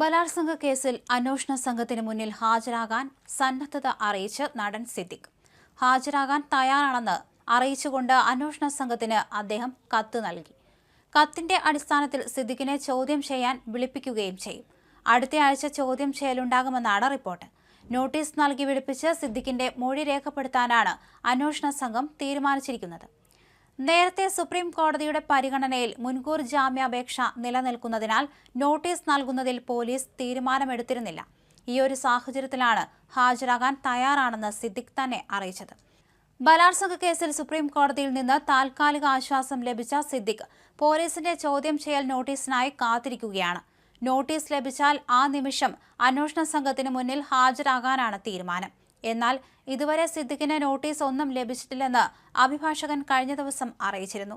ബലാത്സംഗ കേസിൽ അന്വേഷണ സംഘത്തിന് മുന്നിൽ ഹാജരാകാൻ സന്നദ്ധത അറിയിച്ച് നടൻ സിദ്ദിഖ്. ഹാജരാകാൻ തയ്യാറാണെന്ന് അറിയിച്ചുകൊണ്ട് അന്വേഷണ സംഘത്തിന് അദ്ദേഹം കത്ത് നൽകി. കത്തിന്റെ അടിസ്ഥാനത്തിൽ സിദ്ദിഖിനെ ചോദ്യം ചെയ്യാൻ വിളിപ്പിക്കുകയും ചെയ്യും. അടുത്തയാഴ്ച ചോദ്യം ചെയ്യലുണ്ടാകുമെന്നാണ് റിപ്പോർട്ട്. നോട്ടീസ് നൽകി വിളിപ്പിച്ച് സിദ്ദിഖിന്റെ മൊഴി രേഖപ്പെടുത്താനാണ് അന്വേഷണ സംഘം തീരുമാനിച്ചിരിക്കുന്നത്. നേരത്തെ സുപ്രീം കോടതിയുടെ പരിഗണനയിൽ മുൻകൂർ ജാമ്യാപേക്ഷ നിലനിൽക്കുന്നതിനാൽ നോട്ടീസ് നൽകുന്നതിൽ പോലീസ് തീരുമാനമെടുത്തിരുന്നില്ല. ഈയൊരു സാഹചര്യത്തിലാണ് ഹാജരാകാൻ തയ്യാറാണെന്ന് സിദ്ദിഖ് തന്നെ അറിയിച്ചത്. ബലാത്സംഗ കേസിൽ സുപ്രീം കോടതിയിൽ നിന്ന് താൽക്കാലിക ആശ്വാസം ലഭിച്ച സിദ്ദിഖ് പോലീസിന്റെ ചോദ്യം ചെയ്യൽ നോട്ടീസിനായി കാത്തിരിക്കുകയാണ്. നോട്ടീസ് ലഭിച്ചാൽ ആ നിമിഷം അന്വേഷണ സംഘത്തിന് മുന്നിൽ ഹാജരാകാനാണ് തീരുമാനം. എന്നാൽ ഇതുവരെ സിദ്ദിഖിന് നോട്ടീസ് ഒന്നും ലഭിച്ചിട്ടില്ലെന്ന് അഭിഭാഷകൻ കഴിഞ്ഞ ദിവസം അറിയിച്ചിരുന്നു.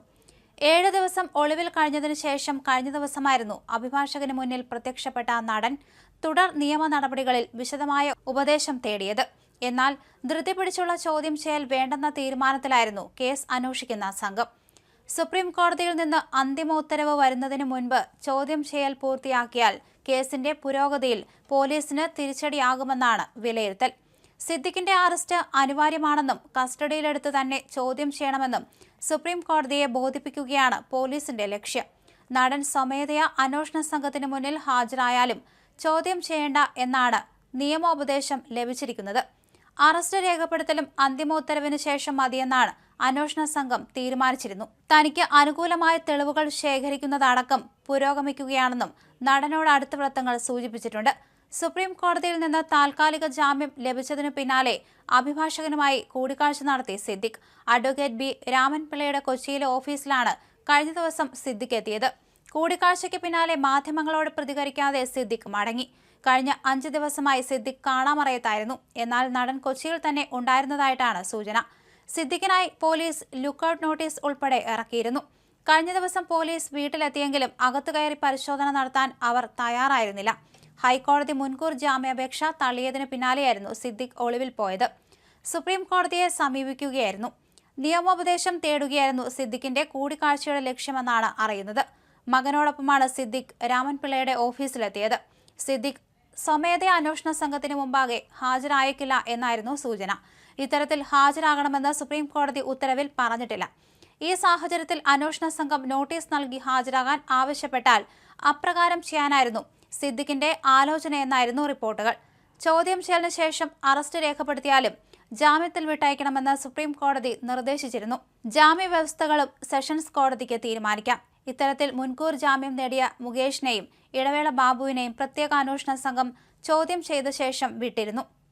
ഏഴ് ദിവസം ഒളിവിൽ കഴിഞ്ഞതിനു ശേഷം കഴിഞ്ഞ ദിവസമായിരുന്നു അഭിഭാഷകന് മുന്നിൽ പ്രത്യക്ഷപ്പെട്ട നടൻ തുടർ നിയമ നടപടികളിൽ വിശദമായ ഉപദേശം തേടിയത്. എന്നാൽ ധൃതി പിടിച്ചുള്ള ചോദ്യം ചെയ്യൽ വേണ്ടെന്ന തീരുമാനത്തിലായിരുന്നു കേസ് അന്വേഷിക്കുന്ന സംഘം. സുപ്രീം കോടതിയിൽ നിന്ന് അന്തിമ ഉത്തരവ് വരുന്നതിന് മുൻപ് ചോദ്യം ചെയ്യൽ പൂർത്തിയാക്കിയാൽ കേസിന്റെ പുരോഗതിയിൽ പോലീസിന് തിരിച്ചടിയാകുമെന്നാണ് വിലയിരുത്തൽ. സിദ്ദിഖിന്റെ അറസ്റ്റ് അനിവാര്യമാണെന്നും കസ്റ്റഡിയിലെടുത്ത് തന്നെ ചോദ്യം ചെയ്യണമെന്നും സുപ്രീം കോടതിയെ ബോധിപ്പിക്കുകയാണ് പോലീസിന്റെ ലക്ഷ്യം. നടൻ സ്വമേധയാ അന്വേഷണ സംഘത്തിന് മുന്നിൽ ഹാജരായാലും ചോദ്യം ചെയ്യേണ്ട എന്നാണ് നിയമോപദേശം ലഭിച്ചിരിക്കുന്നത്. അറസ്റ്റ് രേഖപ്പെടുത്തലും അന്തിമ ഉത്തരവിന് ശേഷം മതിയെന്നാണ് അന്വേഷണ സംഘം തീരുമാനിച്ചിരുന്നു. തനിക്ക് അനുകൂലമായ തെളിവുകൾ ശേഖരിക്കുന്നതടക്കം പുരോഗമിക്കുകയാണെന്നും നടനോട് അടുത്ത വൃത്തങ്ങൾ സൂചിപ്പിച്ചിട്ടുണ്ട്. സുപ്രീം കോടതിയിൽ നിന്ന് താൽക്കാലിക ജാമ്യം ലഭിച്ചതിനു പിന്നാലെ അഭിഭാഷകനുമായി കൂടിക്കാഴ്ച നടത്തി സിദ്ദിഖ്. അഡ്വക്കേറ്റ് ബി രാമൻപിള്ളയുടെ കൊച്ചിയിലെ ഓഫീസിലാണ് കഴിഞ്ഞ ദിവസം സിദ്ദിഖ് എത്തിയത്. കൂടിക്കാഴ്ചയ്ക്ക് പിന്നാലെ മാധ്യമങ്ങളോട് പ്രതികരിക്കാതെ സിദ്ദിഖ് മടങ്ങി. കഴിഞ്ഞ അഞ്ച് ദിവസമായി സിദ്ദിഖ് കാണാമറയത്തായിരുന്നു. എന്നാൽ നടൻ കൊച്ചിയിൽ തന്നെ ഉണ്ടായിരുന്നതായിട്ടാണ് സൂചന. സിദ്ദിഖിനായി പോലീസ് ലുക്കൌട്ട് നോട്ടീസ് ഉൾപ്പെടെ ഇറക്കിയിരുന്നു. കഴിഞ്ഞ ദിവസം പോലീസ് വീട്ടിലെത്തിയെങ്കിലും അകത്തു കയറി പരിശോധന നടത്താൻ അവർ തയ്യാറായിരുന്നില്ല. ഹൈക്കോടതി മുൻകൂർ ജാമ്യാപേക്ഷ തള്ളിയതിനു പിന്നാലെയായിരുന്നു സിദ്ദിഖ് ഒളിവിൽ പോയത്. സുപ്രീം കോടതിയെ സമീപിക്കുകയായിരുന്നു. നിയമോപദേശം തേടുകയായിരുന്നു സിദ്ദിഖിന്റെ കൂടിക്കാഴ്ചയുടെ ലക്ഷ്യമെന്നാണ് അറിയുന്നത്. മകനോടൊപ്പമാണ് സിദ്ദിഖ് രാമൻപിള്ളയുടെ ഓഫീസിലെത്തിയത്. സിദ്ദിഖ് സ്വമേധയാ അന്വേഷണ സംഘത്തിന് മുമ്പാകെ ഹാജരായേക്കില്ല എന്നായിരുന്നു സൂചന. ഇത്തരത്തിൽ ഹാജരാകണമെന്ന് സുപ്രീം കോടതി ഉത്തരവിൽ പറഞ്ഞിട്ടില്ല. ഈ സാഹചര്യത്തിൽ അന്വേഷണ സംഘം നോട്ടീസ് നൽകി ഹാജരാകാൻ ആവശ്യപ്പെട്ടാൽ അപ്രകാരം ചെയ്യാനായിരുന്നു സിദ്ദിഖിന്റെ ആലോചനയെന്നായിരുന്നു റിപ്പോർട്ടുകൾ. ചോദ്യം ചെയ്യലിന് ശേഷം അറസ്റ്റ് രേഖപ്പെടുത്തിയാലും ജാമ്യത്തിൽ വിട്ടയക്കണമെന്ന് സുപ്രീം കോടതി നിർദ്ദേശിച്ചിരുന്നു. ജാമ്യ വ്യവസ്ഥകളും സെഷൻസ് കോടതിക്ക് തീരുമാനിക്കാം. ഇത്തരത്തിൽ മുൻകൂർ ജാമ്യം നേടിയ മുകേഷിനെയും ഇടവേള ബാബുവിനെയും പ്രത്യേക അന്വേഷണ സംഘം ചോദ്യം ചെയ്ത ശേഷം വിട്ടിരുന്നു.